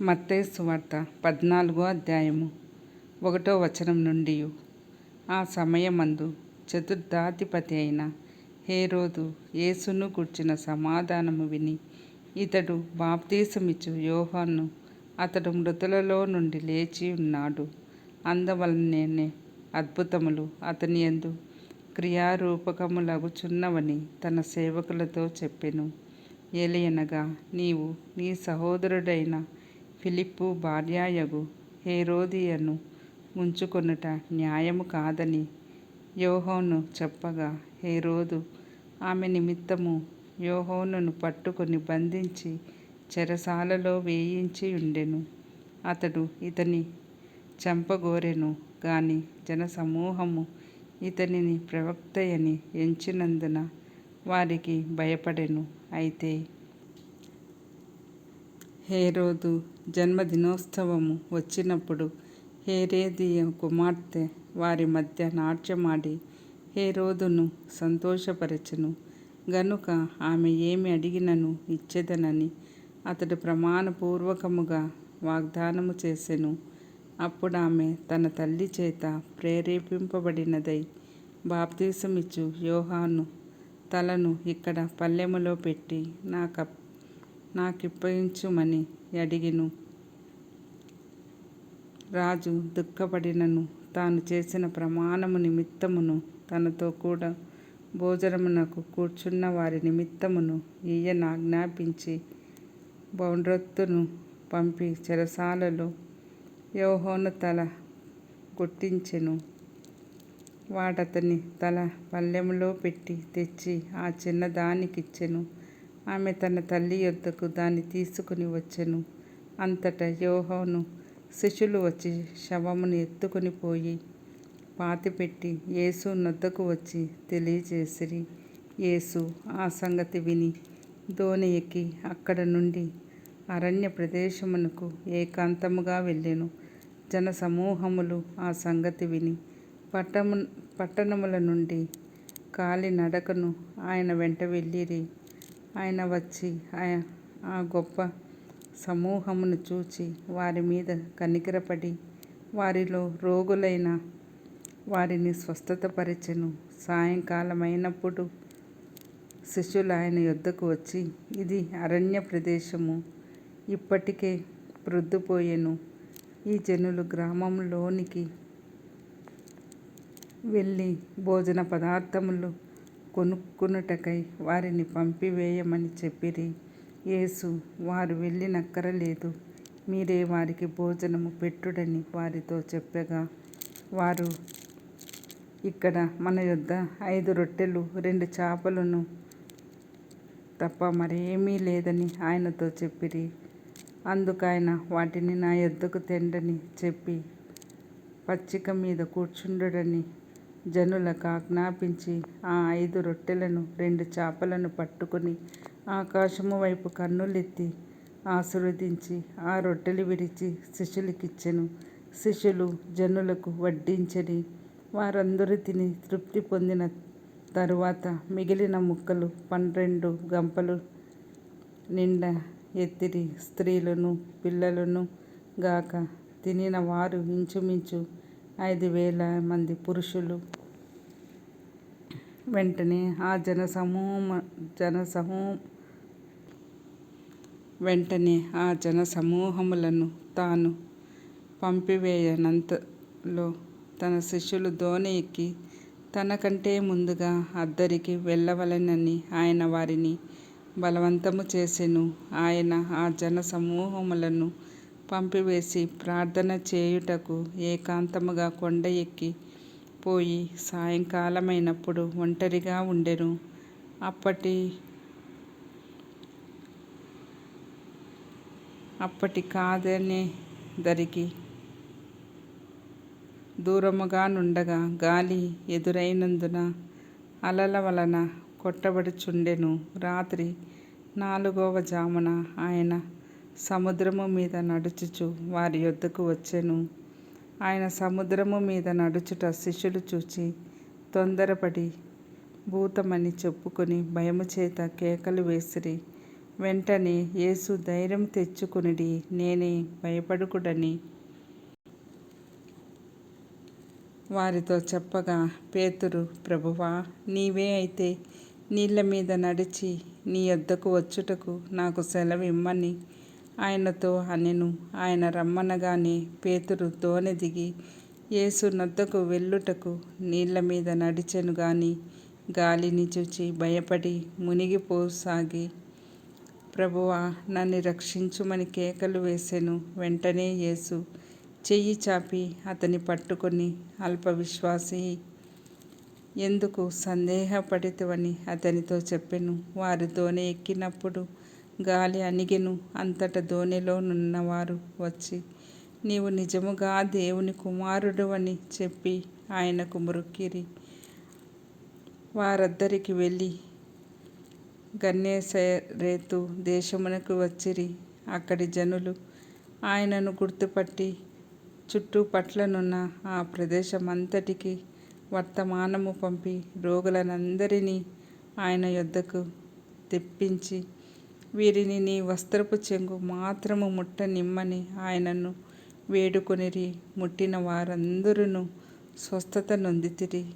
మత్తయి సువార్త పద్నాలుగో అధ్యాయము ఒకటో వచనం నుండి ఆ సమయమందు చతుర్థాధిపతి అయిన హేరోదు యేసును కూర్చిన సమాధానము విని ఇతడు బాప్తీసమిచ్చు యోహాను అతడు మృతులలో నుండి లేచి ఉన్నాడు. అందువలననే అద్భుతములు అతని యందు క్రియారూపకములగుచున్నవని తన సేవకులతో చెప్పెను. ఏలియనగా నీవు నీ సహోదరుడైన ఫిలిప్పు భార్యాయగు హేరోదియను ఉంచుకొనుట న్యాయము కాదని యోహోను చెప్పగా హేరోదు ఆమె నిమిత్తము యోహోనును పట్టుకొని బంధించి చెరసాలలో వేయించి ఉండెను. అతడు ఇతని చంపగోరెను గాని జనసమూహము ఇతనిని ప్రవక్తయని ఎంచినందున వారికి భయపడెను. అయితే హేరోదు జన్మదినోత్సవము వచ్చినప్పుడు హేరేదియ కుమార్తె వారి మధ్య నాట్యమాడి. హేరోదును సంతోషపరచెను. గనుక ఆమె ఏమి అడిగినను ఇచ్చేదనని అతడు ప్రమాణపూర్వకముగా వాగ్దానము చేసెను. అప్పుడు ఆమె తన తల్లి చేత ప్రేరేపింపబడినదై బాప్తీసమిచ్చు యోహాను తలను ఇక్కడ పల్లెములో పెట్టి నాక నాకిప్పగించుమని అడిగిను. రాజు దుఃఖపడినను. తాను చేసిన ప్రమాణము నిమిత్తమును తనతో కూడా భోజనమునకు కూర్చున్న వారి నిమిత్తమును ఈయన ఆజ్ఞాపించి బౌండ్రొత్తును పంపి చెరసాలలో యోహోను తల కొట్టించెను వాడతని తల పల్లెములో పెట్టి తెచ్చి ఆ చిన్నదానికిచ్చెను. ఆమె తన తల్లి యొద్దకు దాన్ని తీసుకుని వచ్చెను. అంతటా యోహోను శిష్యులు వచ్చి శవమును ఎత్తుకొని పోయి పాతిపెట్టి యేసు నొద్దకు వచ్చి తెలియజేసిరి. యేసు ఆ సంగతి విని దోణి ఎక్కి అక్కడ నుండి అరణ్య ప్రదేశమునకు ఏకాంతముగా వెళ్ళెను. జనసమూహములు ఆ సంగతి విని పట్టము పట్టణముల నుండి కాలి నడకను ఆయన వెంట వెళ్ళిరి. ఆయన వచ్చి ఆ గొప్ప సమూహమును చూచి వారి మీద కనికరపడి వారిలో రోగులైన వారిని స్వస్థతపరచెను. సాయంకాలమైనప్పుడు శిష్యులు ఆయన యొద్దకు వచ్చి ఇది అరణ్య ప్రదేశము. ఇప్పటికే ప్రొద్దుపోయెను ఈ జనులు గ్రామంలోనికి వెళ్ళి భోజన పదార్థములు కొనుక్కునుటకై వారిని పంపివేయమని చెప్పిరి. యేసు వారు వెళ్ళినక్కరలేదు. మీరే వారికి భోజనము పెట్టుడని వారితో చెప్పగా వారు ఇక్కడ మన యొద్ద ఐదు రొట్టెలు రెండు చేపలను తప్ప మరేమీ లేదని ఆయనతో చెప్పిరి. అందుకాయన వాటిని నా యొద్దకు తెండని చెప్పి పచ్చిక మీద కూర్చుండుడని జనులకు ఆజ్ఞాపించి ఆ ఐదు రొట్టెలను రెండు చేపలను పట్టుకొని ఆకాశము వైపు కన్నులెత్తి ఆశీర్వదించి ఆ రొట్టెలు విరిచి శిష్యులకిచ్చెను. శిష్యులు జనులకు వడ్డించని వారందరూ తిని తృప్తి పొందిన తరువాత మిగిలిన ముక్కలు పన్నెండు గంపలు నిండా ఎత్తిరి. స్త్రీలను పిల్లలను గాక తినిన వారు ఇంచుమించు ఐదు వేల మంది పురుషులు. వెంటనే ఆ జనసమూహం జనసమూహం వెంటనే ఆ జనసమూహములను తాను పంపివేయనంతలో తన శిష్యులు దోణి ఎక్కి తనకంటే ముందుగా అద్దరికి వెళ్ళవలెనని ఆయన వారిని బలవంతము చేసెను. ఆయన ఆ జన సమూహములను పంపివేసి ప్రార్థన చేయుటకు ఏకాంతముగా కొండ ఎక్కి పోయి సాయంకాలమైనప్పుడు ఒంటరిగా ఉండెను. అప్పటి అప్పటి కాదనే దరికి దూరముగా నుండగా గాలి ఎదురైనందున అలల వలన కొట్టబడుచుండెను. రాత్రి నాలుగవ జామున ఆయన సముద్రము మీద నడుచుచు వారి యొద్దకు వచ్చెను. ఆయన సముద్రము మీద నడుచుట శిష్యులు చూచి తొందరపడి భూతమని చెప్పుకొని భయము చేత కేకలు వేసిరి. వెంటనే యేసు ధైర్యం తెచ్చుకునిడి నేనే భయపడుకుడని వారితో చెప్పగా పేతురు ప్రభువా నీవే అయితే నీళ్ళ మీద నడిచి నీ యొద్దకు వచ్చుటకు నాకు సెలవిమ్మని ఆయనతో అనెను. ఆయన రమ్మనగానే పేతురు దోణి దిగి యేసు నొద్దకు వెళ్ళుటకు నీళ్ళ మీద నడిచెను గాని గాలిని చూచి భయపడి మునిగిపోసాగి. ప్రభువా నన్ను రక్షించుమని కేకలు వేసెను. వెంటనే యేసు చెయ్యి చాపి అతని పట్టుకొని అల్ప విశ్వాసి ఎందుకు సందేహపడితవని అతనితో చెప్పెను. వారు దోణి ఎక్కినప్పుడు గాలి అణిగెను అంతట దోణిలోనున్నవారు వచ్చి నీవు నిజముగా దేవుని కుమారుడు అని చెప్పి ఆయనకు మురుక్కిరి వారద్దరికి వెళ్ళి గన్నేసరేతు దేశమునకు వచ్చిరి. అక్కడి జనులు ఆయనను గుర్తుపట్టి చుట్టుపట్లనున్న ఆ ప్రదేశమంతటికి వర్తమానము పంపి రోగులనందరినీ ఆయన యొద్దకు తెప్పించి వీరిని నీ వస్త్రపు చెంగు మాత్రము ముట్టనిమ్మని ఆయనను వేడుకొనిరి. ముట్టిన వారందరూ స్వస్థత నొందితిరి.